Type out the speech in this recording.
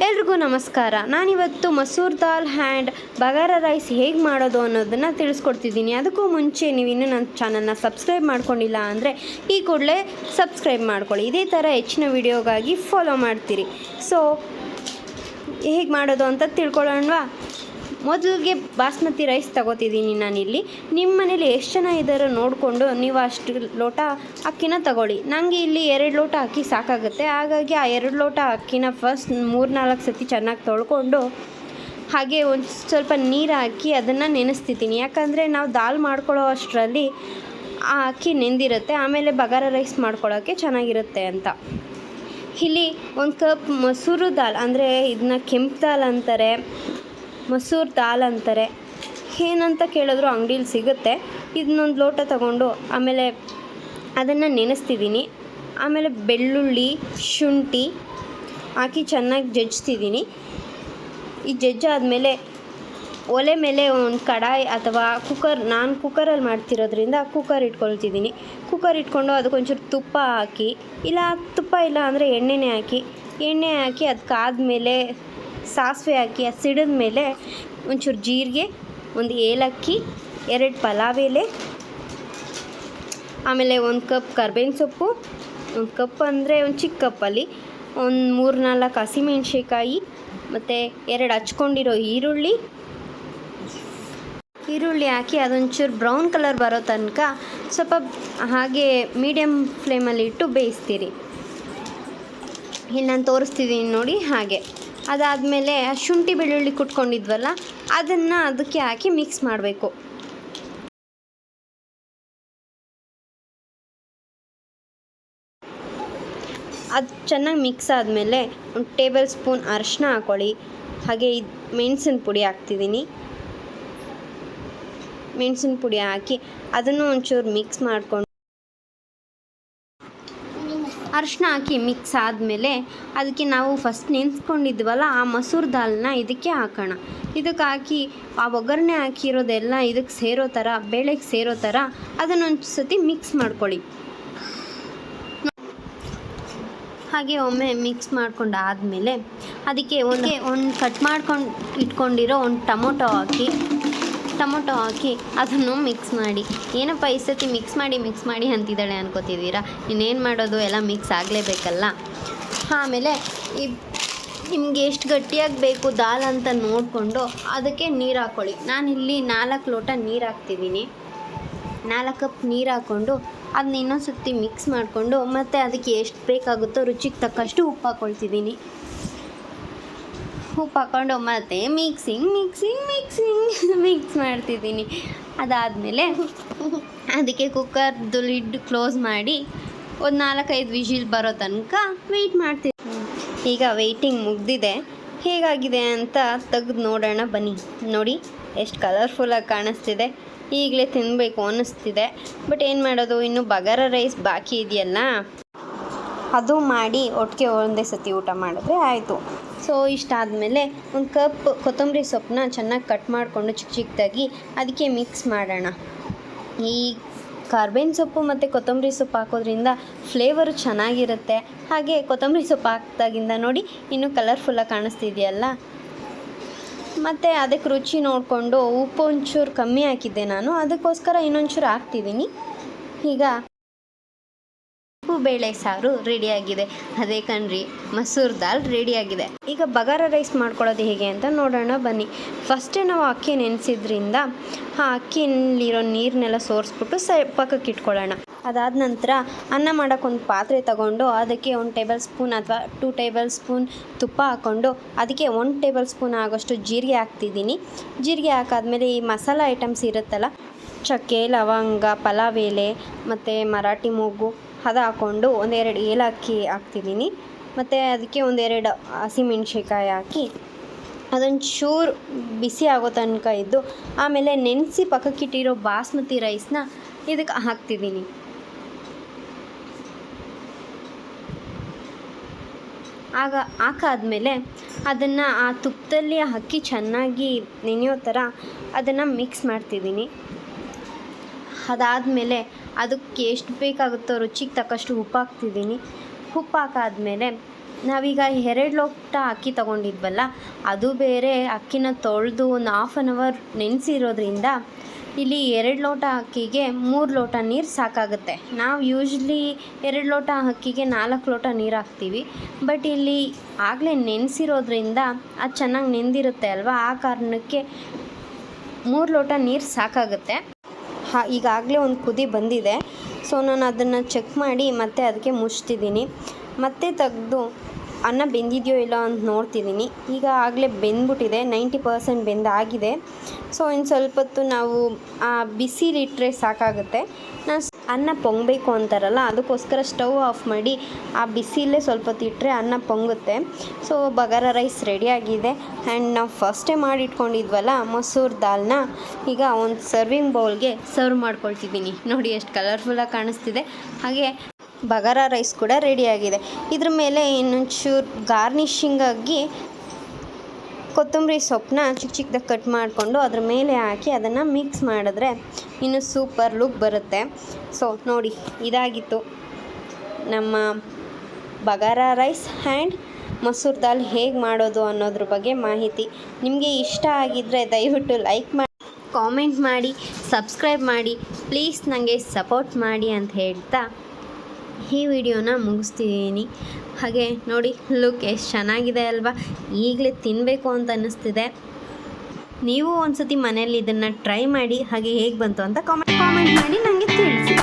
ಎಲ್ರಿಗೂ ನಮಸ್ಕಾರ. ನಾನಿವತ್ತು ಮಸೂರ್ ದಾಲ್ ಹ್ಯಾಂಡ್ ಬಗಾರ ರೈಸ್ ಹೇಗೆ ಮಾಡೋದು ಅನ್ನೋದನ್ನು ತಿಳಿಸ್ಕೊಡ್ತಿದ್ದೀನಿ. ಅದಕ್ಕೂ ಮುಂಚೆ ನೀವು ಇನ್ನೂ ನನ್ನ ಚಾನಲ್ನ ಸಬ್ಸ್ಕ್ರೈಬ್ ಮಾಡ್ಕೊಂಡಿಲ್ಲ ಅಂದರೆ ಈ ಕೂಡಲೇ ಸಬ್ಸ್ಕ್ರೈಬ್ ಮಾಡ್ಕೊಳ್ಳಿ. ಇದೇ ಥರ ಹೆಚ್ಚಿನ ವಿಡಿಯೋಗಾಗಿ ಫಾಲೋ ಮಾಡ್ತೀರಿ. ಸೊ, ಹೇಗೆ ಮಾಡೋದು ಅಂತ ತಿಳ್ಕೊಳ್ಳೋಣವಾ? ಮೊದಲಿಗೆ ಬಾಸ್ಮತಿ ರೈಸ್ ತಗೋತಿದ್ದೀನಿ ನಾನಿಲ್ಲಿ. ನಿಮ್ಮ ಮನೇಲಿ ಎಷ್ಟು ಜನ ಇದ್ದಾರೋ ನೋಡಿಕೊಂಡು ನೀವು ಅಷ್ಟು ಲೋಟ ಅಕ್ಕಿನ ತಗೊಳ್ಳಿ. ನನಗೆ ಇಲ್ಲಿ ಎರಡು ಲೋಟ ಅಕ್ಕಿ ಸಾಕಾಗುತ್ತೆ. ಹಾಗಾಗಿ ಆ ಎರಡು ಲೋಟ ಅಕ್ಕಿನ ಫಸ್ಟ್ ಮೂರು ನಾಲ್ಕು ಸತಿ ಚೆನ್ನಾಗಿ ತೊಳ್ಕೊಂಡು ಹಾಗೆ ಒಂದು ಸ್ವಲ್ಪ ನೀರು ಹಾಕಿ ಅದನ್ನು ನೆನೆಸ್ತಿದ್ದೀನಿ. ಯಾಕಂದರೆ ನಾವು ದಾಲ್ ಮಾಡ್ಕೊಳ್ಳೋ ಅಷ್ಟರಲ್ಲಿ ಆ ಅಕ್ಕಿ ನೆಂದಿರುತ್ತೆ. ಆಮೇಲೆ ಬಗಾರ ರೈಸ್ ಮಾಡ್ಕೊಳ್ಳೋಕ್ಕೆ ಚೆನ್ನಾಗಿರುತ್ತೆ ಅಂತ. ಇಲ್ಲಿ ಒಂದು ಕಪ್ ಮೊಸರು ದಾಲ್ ಅಂದರೆ ಇದನ್ನ ಕೆಂಪು ದಾಲ್ ಅಂತಾರೆ. ಮಸೂರ್ ದಾಲ್ ಅಂತಾರೆ. ಏನಂತ ಕೇಳಿದ್ರು ಅಂಗಡೀಲಿ ಸಿಗುತ್ತೆ. ಇದನ್ನೊಂದು ಲೋಟ ತಗೊಂಡು ಆಮೇಲೆ ಅದನ್ನು ನೆನೆಸ್ತಿದ್ದೀನಿ. ಆಮೇಲೆ ಬೆಳ್ಳುಳ್ಳಿ, ಶುಂಠಿ ಹಾಕಿ ಚೆನ್ನಾಗಿ ಜಜ್ತಿದ್ದೀನಿ. ಈ ಜಜ್ಜಾದಮೇಲೆ ಒಲೆ ಮೇಲೆ ಒಂದು ಕಡಾಯಿ ಅಥವಾ ಕುಕ್ಕರ್, ನಾನು ಕುಕ್ಕರಲ್ಲಿ ಮಾಡ್ತಿರೋದ್ರಿಂದ ಕುಕ್ಕರ್ ಇಟ್ಕೊಳ್ತಿದ್ದೀನಿ. ಕುಕ್ಕರ್ ಇಟ್ಕೊಂಡು ಅದಕ್ಕೊಂಚೂರು ತುಪ್ಪ ಹಾಕಿ, ಇಲ್ಲ ತುಪ್ಪ ಇಲ್ಲ ಅಂದರೆ ಎಣ್ಣೆನೇ ಹಾಕಿ, ಎಣ್ಣೆ ಹಾಕಿ ಅದಕ್ಕಾದ್ಮೇಲೆ ಸಾಸಿವೆ ಹಾಕಿ ಅದು ಸಿಡಿದ ಮೇಲೆ ಒಂಚೂರು ಜೀರಿಗೆ, ಒಂದು ಏಲಕ್ಕಿ, ಎರಡು ಪಲಾವ್ ಎಲೆ ಆಮೇಲೆ ಒಂದು ಕಪ್ ಕರ್ಬೇವಿನ ಸೊಪ್ಪು, ಒಂದು ಕಪ್ ಅಂದರೆ ಒಂದು ಚಿಕ್ಕ ಕಪ್ಪಲ್ಲಿ, ಒಂದು ಮೂರು ನಾಲ್ಕು ಹಸಿಮೆಣ್ಸಿಕಾಯಿ ಮತ್ತು ಎರಡು ಹಚ್ಕೊಂಡಿರೋ ಈರುಳ್ಳಿ. ಈರುಳ್ಳಿ ಹಾಕಿ ಅದೊಂಚೂರು ಬ್ರೌನ್ ಕಲರ್ ಬರೋ ತನಕ ಸ್ವಲ್ಪ ಹಾಗೆ ಮೀಡಿಯಮ್ ಫ್ಲೇಮಲ್ಲಿ ಇಟ್ಟು ಬೇಯಿಸ್ತೀರಿ. ಇಲ್ಲಿ ನಾನು ತೋರಿಸ್ತಿದ್ದೀನಿ ನೋಡಿ ಹಾಗೆ. ಅದಾದಮೇಲೆ ಶುಂಠಿ ಬೆಳ್ಳುಳ್ಳಿ ಕುಟ್ಕೊಂಡಿದ್ವಲ್ಲ, ಅದನ್ನು ಅದಕ್ಕೆ ಹಾಕಿ ಮಿಕ್ಸ್ ಮಾಡಬೇಕು. ಅದು ಚೆನ್ನಾಗಿ ಮಿಕ್ಸ್ ಆದಮೇಲೆ ಒಂದು ಟೇಬಲ್ ಸ್ಪೂನ್ ಅರಶಿನ ಹಾಕ್ಕೊಳ್ಳಿ ಹಾಗೆ ಇದು ಮೆಣಸಿನ ಪುಡಿ ಹಾಕ್ತಿದ್ದೀನಿ ಮೆಣಸಿನ ಪುಡಿ ಹಾಕಿ ಅದನ್ನು ಒಂಚೂರು ಮಿಕ್ಸ್ ಮಾಡಿಕೊಂಡು ಅರಿಶಿನ ಹಾಕಿ ಮಿಕ್ಸ್ ಆದಮೇಲೆ ಅದಕ್ಕೆ ನಾವು ಫಸ್ಟ್ ನೆನೆಸ್ಕೊಂಡಿದ್ವಲ್ಲ ಆ ಮಸೂರ್ ದಾಲ್ನ ಇದಕ್ಕೆ ಹಾಕೋಣ. ಇದಕ್ಕೆ ಹಾಕಿ, ಆ ಒಗ್ಗರಣೆ ಹಾಕಿರೋದೆಲ್ಲ ಇದಕ್ಕೆ ಸೇರೋ ಥರ, ಬೇಳೆಗೆ ಸೇರೋ ಥರ ಅದನ್ನೊಂದು ಸತಿ ಮಿಕ್ಸ್ ಮಾಡ್ಕೊಳ್ಳಿ. ಹಾಗೆ ಒಮ್ಮೆ ಮಿಕ್ಸ್ ಮಾಡ್ಕೊಂಡು ಆದಮೇಲೆ ಅದಕ್ಕೆ ಒಂದು ಒಂದು ಕಟ್ ಮಾಡ್ಕೊಂಡು ಇಟ್ಕೊಂಡಿರೋ ಒಂದು ಟೊಮೊಟೊ ಹಾಕಿ ಟೊಮೊಟೊ ಹಾಕಿ ಅದನ್ನು ಮಿಕ್ಸ್ ಮಾಡಿ. ಏನಪ್ಪ ಈ ಸತಿ ಮಿಕ್ಸ್ ಮಾಡಿ ಮಿಕ್ಸ್ ಮಾಡಿ ಅಂತಿದ್ದಾಳೆ ಅನ್ಕೋತಿದ್ದೀರಾ? ಇನ್ನೇನು ಮಾಡೋದು? ಎಲ್ಲ ಮಿಕ್ಸ್ ಆಗಲೇಬೇಕಲ್ಲ? ಆಮೇಲೆ ಈ ನಿಮಗೆ ಎಷ್ಟು ಗಟ್ಟಿಯಾಗಿ ಬೇಕು ದಾಲ್ ಅಂತ ನೋಡಿಕೊಂಡು ಅದಕ್ಕೆ ನೀರು ಹಾಕ್ಕೊಳ್ಳಿ ನಾನಿಲ್ಲಿ ನಾಲ್ಕು ಲೋಟ ನೀರು ಹಾಕ್ತಿದ್ದೀನಿ. ನಾಲ್ಕು ಕಪ್ ನೀರು ಹಾಕ್ಕೊಂಡು ಅದನ್ನ ಇನ್ನೊಂದು ಸುತ್ತಿ ಮಿಕ್ಸ್ ಮಾಡಿಕೊಂಡು ಮತ್ತು ಅದಕ್ಕೆ ಎಷ್ಟು ಬೇಕಾಗುತ್ತೋ ರುಚಿಗೆ ತಕ್ಕಷ್ಟು ಉಪ್ಪು ಹಾಕ್ಕೊಳ್ತಿದ್ದೀನಿ ಉಪ್ಪು ಹಾಕ್ಕೊಂಡು ಮತ್ತೆ ಮಿಕ್ಸಿಂಗ್ ಮಿಕ್ಸಿಂಗ್ ಮಿಕ್ಸಿಂಗ್ ಮಿಕ್ಸ್ ಮಾಡ್ತಿದ್ದೀನಿ. ಅದಾದಮೇಲೆ ಅದಕ್ಕೆ ಕುಕ್ಕರ್ದು ಲಿಡ್ ಕ್ಲೋಸ್ ಮಾಡಿ ಒಂದು ನಾಲ್ಕೈದು ವಿಷಿಲ್ ಬರೋ ತನಕ ವೆಯ್ಟ್ ಮಾಡ್ತೀನಿ ಈಗ ವೆಯ್ಟಿಂಗ್ ಮುಗ್ದಿದೆ. ಹೇಗಾಗಿದೆ ಅಂತ ತೆಗ್ದು ನೋಡೋಣ ಬನ್ನಿ. ನೋಡಿ, ಎಷ್ಟು ಕಲರ್ಫುಲ್ಲಾಗಿ ಕಾಣಿಸ್ತಿದೆ. ಈಗಲೇ ತಿನ್ನಬೇಕು ಅನ್ನಿಸ್ತಿದೆ. ಬಟ್ ಏನು ಮಾಡೋದು? ಇನ್ನು ಬಗಾರ ರೈಸ್ ಬಾಕಿ ಇದೆಯಲ್ಲ? ಅದು ಮಾಡಿ ಒಟ್ಟಿಗೆ ಒಂದೇ ಸತಿ ಊಟ ಮಾಡಿದ್ರೆ ಆಯಿತು. ಸೊ ಇಷ್ಟಾದಮೇಲೆ ಒಂದು ಕಪ್ ಕೊತ್ತಂಬರಿ ಸೊಪ್ಪನ್ನ ಚೆನ್ನಾಗಿ ಕಟ್ ಮಾಡಿಕೊಂಡು ಚಿಕ್ಕ ಚಿಕ್ಕದಾಗಿ ಅದಕ್ಕೆ ಮಿಕ್ಸ್ ಮಾಡೋಣ. ಈ ಕರ್ಬೇವಿನ ಸೊಪ್ಪು ಮತ್ತು ಕೊತ್ತಂಬರಿ ಸೊಪ್ಪು ಹಾಕೋದ್ರಿಂದ ಫ್ಲೇವರು ಚೆನ್ನಾಗಿರುತ್ತೆ. ಹಾಗೆ ಕೊತ್ತಂಬರಿ ಸೊಪ್ಪು ಹಾಕಿದಾಗಿಂದ ನೋಡಿ ಇನ್ನೂ ಕಲರ್ಫುಲ್ಲಾಗಿ ಕಾಣಿಸ್ತಿದೆಯಲ್ಲ. ಮತ್ತು ಅದಕ್ಕೆ ರುಚಿ ನೋಡಿಕೊಂಡು ಉಪ್ಪು ಒಂಚೂರು ಕಮ್ಮಿ ಹಾಕಿದ್ದೆ ನಾನು. ಅದಕ್ಕೋಸ್ಕರ ಇನ್ನೊಂಚೂರು ಹಾಕ್ತಿದ್ದೀನಿ ಈಗ ಉಪ್ಪು ಬೇಳೆ ಸಾರು ರೆಡಿಯಾಗಿದೆ. ಅದೇ ಕಣ್ರಿ, ಮಸೂರ್ ದಾಲ್ ರೆಡಿಯಾಗಿದೆ. ಈಗ ಬಗಾರ ರೈಸ್ ಮಾಡ್ಕೊಳ್ಳೋದು ಹೇಗೆ ಅಂತ ನೋಡೋಣ, ಬನ್ನಿ. ಫಸ್ಟೇ ನಾವು ಅಕ್ಕಿ ನೆನೆಸಿದ್ರಿಂದ ಆ ಅಕ್ಕಿಯಲ್ಲಿರೋ ನೀರನ್ನೆಲ್ಲ ಸೋರಿಸ್ಬಿಟ್ಟು ಸ ಪಕ್ಕಕ್ಕೆ ಇಟ್ಕೊಳ್ಳೋಣ. ಅದಾದ ನಂತರ ಅನ್ನ ಮಾಡೋಕ್ಕೊಂದು ಪಾತ್ರೆ ತಗೊಂಡು ಅದಕ್ಕೆ ಒಂದು ಟೇಬಲ್ ಸ್ಪೂನ್ ಅಥವಾ ಟೂ ಟೇಬಲ್ ಸ್ಪೂನ್ ತುಪ್ಪ ಹಾಕ್ಕೊಂಡು ಅದಕ್ಕೆ ಒಂದು ಟೇಬಲ್ ಸ್ಪೂನ್ ಆಗೋಷ್ಟು ಜೀರಿಗೆ ಹಾಕ್ತಿದ್ದೀನಿ. ಜೀರಿಗೆ ಹಾಕಾದ್ಮೇಲೆ ಈ ಮಸಾಲ ಐಟಮ್ಸ್ ಇರುತ್ತಲ್ಲ, ಚಕ್ಕೆ, ಲವಂಗ, ಪಲಾವ್ ಎಲೆ, ಮತ್ತು ಮರಾಠಿ ಮೊಗ್ಗು ಅದು ಹಾಕ್ಕೊಂಡು ಒಂದೆರಡು ಏಲಕ್ಕಿ ಹಾಕ್ತಿದ್ದೀನಿ. ಮತ್ತು ಅದಕ್ಕೆ ಒಂದೆರಡು ಹಸಿಮೆಣ್ಸಿಕಾಯಿ ಹಾಕಿ ಅದೊಂದು ಚೂರು ಬಿಸಿ ಆಗೋ ತನಕ ಇದ್ದು, ಆಮೇಲೆ ನೆನೆಸಿ ಪಕ್ಕಕ್ಕಿಟ್ಟಿರೋ ಬಾಸ್ಮತಿ ರೈಸ್ನ ಇದಕ್ಕೆ ಹಾಕ್ತಿದ್ದೀನಿ. ಆಗ ಹಾಕಾದ್ಮೇಲೆ ಅದನ್ನು ಆ ತುಪ್ಪದಲ್ಲಿ ಹಾಕಿ ಚೆನ್ನಾಗಿ ನೆನೆಯೋ ಥರ ಅದನ್ನು ಮಿಕ್ಸ್ ಮಾಡ್ತಿದ್ದೀನಿ. ಅದಾದಮೇಲೆ ಅದಕ್ಕೆ ಎಷ್ಟು ಬೇಕಾಗುತ್ತೋ ರುಚಿಗೆ ತಕ್ಕಷ್ಟು ಉಪ್ಪು ಹಾಕ್ತಿದ್ದೀನಿ. ಉಪ್ಪು ಹಾಕಾದ್ಮೇಲೆ ನಾವೀಗ ಎರಡು ಲೋಟ ಅಕ್ಕಿ ತೊಗೊಂಡಿದ್ವಲ್ಲ, ಅದು ಬೇರೆ ಅಕ್ಕಿನ ತೊಳೆದು ಒಂದು ಹಾಫ್ ಆನ್ ಅವರ್ ನೆನೆಸಿರೋದ್ರಿಂದ ಇಲ್ಲಿ ಎರಡು ಲೋಟ ಅಕ್ಕಿಗೆ ಮೂರು ಲೋಟ ನೀರು ಸಾಕಾಗುತ್ತೆ. ನಾವು ಯೂಶ್ವಲಿ ಎರಡು ಲೋಟ ಅಕ್ಕಿಗೆ ನಾಲ್ಕು ಲೋಟ ನೀರು ಹಾಕ್ತೀವಿ. ಬಟ್ ಇಲ್ಲಿ ಆಗಲೇ ನೆನೆಸಿರೋದ್ರಿಂದ ಅದು ಚೆನ್ನಾಗಿ ನೆಂದಿರುತ್ತೆ ಅಲ್ವಾ? ಆ ಕಾರಣಕ್ಕೆ ಮೂರು ಲೋಟ ನೀರು ಸಾಕಾಗುತ್ತೆ. ಈಗಾಗಲೇ ಒಂದು ಕುದಿ ಬಂದಿದೆ. ಸೊ ನಾನು ಅದನ್ನು ಚೆಕ್ ಮಾಡಿ ಮತ್ತೆ ಅದಕ್ಕೆ ಮುಚ್ತಿದ್ದೀನಿ. ಮತ್ತೆ ತೆಗೆದು ಅನ್ನ ಬೆಂದಿದೆಯೋ ಇಲ್ಲ ಅಂತ ನೋಡ್ತಿದ್ದೀನಿ. ಈಗ ಆಗಲೇ ಬೆಂದ್ಬಿಟ್ಟಿದೆ, ನೈಂಟಿ ಪರ್ಸೆಂಟ್ ಬೆಂದಾಗಿದೆ ಸೊ ಇನ್ನು ಸ್ವಲ್ಪ ಹೊತ್ತು ನಾವು ಬಿಸಿಲಿಟ್ಟರೆ ಸಾಕಾಗುತ್ತೆ. ನಾನು ಅನ್ನ ಪೊಂಗಬೇಕು ಅಂತಾರಲ್ಲ, ಅದಕ್ಕೋಸ್ಕರ ಸ್ಟವ್ ಆಫ್ ಮಾಡಿ ಆ ಬಿಸಿಲೇ ಸ್ವಲ್ಪ ಇಟ್ಟರೆ ಅನ್ನ ಪೊಂಗುತ್ತೆ. ಸೊ ಬಗಾರ ರೈಸ್ ರೆಡಿಯಾಗಿದೆ ಆ್ಯಂಡ್ ನಾವು ಫಸ್ಟೇ ಮಾಡಿಟ್ಕೊಂಡಿದ್ವಲ್ಲ, ಮೊಸೂರು ದಾಲ್ನ, ಈಗ ಒಂದು ಸರ್ವಿಂಗ್ ಬೌಲ್ಗೆ ಸರ್ವ್ ಮಾಡ್ಕೊಳ್ತಿದ್ದೀನಿ. ನೋಡಿ, ಎಷ್ಟು ಕಲರ್ಫುಲ್ಲಾಗಿ ಕಾಣಿಸ್ತಿದೆ. ಹಾಗೆ ಬಗಾರ ರೈಸ್ ಕೂಡ ರೆಡಿಯಾಗಿದೆ ಇದ್ರ ಮೇಲೆ ಇನ್ನೊಂಚೂರು ಗಾರ್ನಿಷಿಂಗಾಗಿ ಕೊತ್ತಂಬರಿ ಸೊಪ್ಪನ್ನ ಚಿಕ್ಕ ಚಿಕ್ಕದಾಗಿ ಕಟ್ ಮಾಡಿಕೊಂಡು ಅದ್ರ ಮೇಲೆ ಹಾಕಿ ಅದನ್ನು ಮಿಕ್ಸ್ ಮಾಡಿದ್ರೆ ಇನ್ನು ಸೂಪರ್ ಲುಕ್ ಬರುತ್ತೆ. ಸೊ ನೋಡಿ, ಇದಾಗಿತ್ತು. ನಮ್ಮ ಬಗಾರ ರೈಸ್ ಆ್ಯಂಡ್ ಮೊಸರು ದಾಲ್ ಹೇಗೆ ಮಾಡೋದು ಅನ್ನೋದ್ರ ಬಗ್ಗೆ ಮಾಹಿತಿ. ನಿಮಗೆ ಇಷ್ಟ ಆಗಿದ್ದರೆ ದಯವಿಟ್ಟು ಲೈಕ್ ಮಾಡಿ ಕಾಮೆಂಟ್ ಮಾಡಿ ಸಬ್ಸ್ಕ್ರೈಬ್ ಮಾಡಿ. ಪ್ಲೀಸ್ ನನಗೆ ಸಪೋರ್ಟ್ ಮಾಡಿ ಅಂತ ಹೇಳ್ತಾ ಈ ವಿಡಿಯೋನ ಮುಗಿಸ್ತಿದ್ದೀನಿ ಹಾಗೆ ನೋಡಿ ಲುಕ್ ಎಷ್ಟು ಚೆನ್ನಾಗಿದೆ ಅಲ್ವಾ? ಈಗಲೇ ತಿನ್ನಬೇಕು ಅಂತ ಅನ್ನಿಸ್ತಿದೆ. ನೀವು ಒಂದು ಸತಿ ಮನೇಲಿ ಇದನ್ನು ಟ್ರೈ ಮಾಡಿ, ಹಾಗೆ ಹೇಗೆ ಬಂತು ಅಂತ ಕಾಮೆಂಟ್ ಕಾಮೆಂಟ್ ಮಾಡಿ ನನಗೆ ತಿಳಿಸಿ.